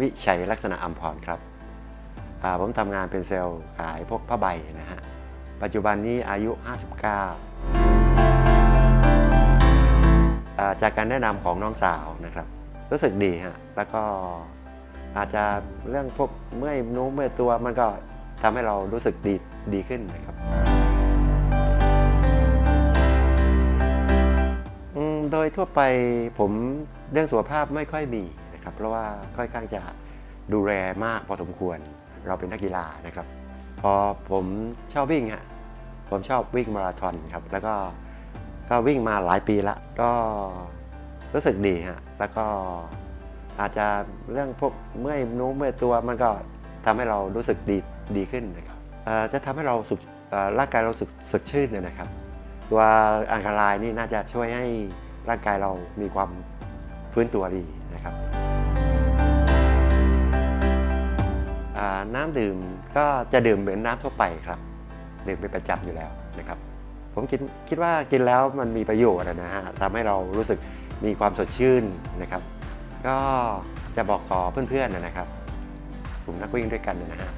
วิชัยลักษณะอัมพรครับผมทำงานเป็นเซลล์ขายพวกผ้าใบนะฮะ ปัจจุบันนี้อายุ 59าจากการแนะนำของน้องสาวนะครับ รู้สึกดีฮะ แล้วก็อาจจะเรื่องพวกเมื่อยนู้มเมื่อยตัวมันก็ทำให้เรารู้สึกดีดีขึ้นนะครับโดยทั่วไปผมเรื่องสุขภาพไม่ค่อยมี นะครับเพราะว่าค่อนข้างจะดูแลมากพอสมควร เราเป็นนักกีฬานะครับ พอผมชอบวิ่งฮะผมชอบวิ่งมาราธอนครับแล้วก็ก็วิ่งมาหลายปีละก็รู้สึกดีฮะแล้วก็อาจจะเรื่องพวกเมื่อยนู้มเมื่อยตัวมันก็ทำให้เรารู้สึกดีดีขึ้นนะครับจะทำให้เราสุขร่างกายเราสึกสดชื่นเนี่ยนะครับ ตัวอังคารายนี่น่าจะช่วยให้ร่างกายเรามีความฟื้นตัวดีนะครับ น้ำดื่มก็จะดื่มเหมือนน้ำทั่วไปครับดื่มเป็นประจำอยู่แล้วนะครับ ผมคิดคิดว่ากินแล้วมันมีประโยชน์นะฮะทำให้เรารู้สึกมีความสดชื่นนะครับ ก็จะบอกต่อเพื่อนๆนะครับกลุ่มนักวิ่งด้วยกันนะฮะ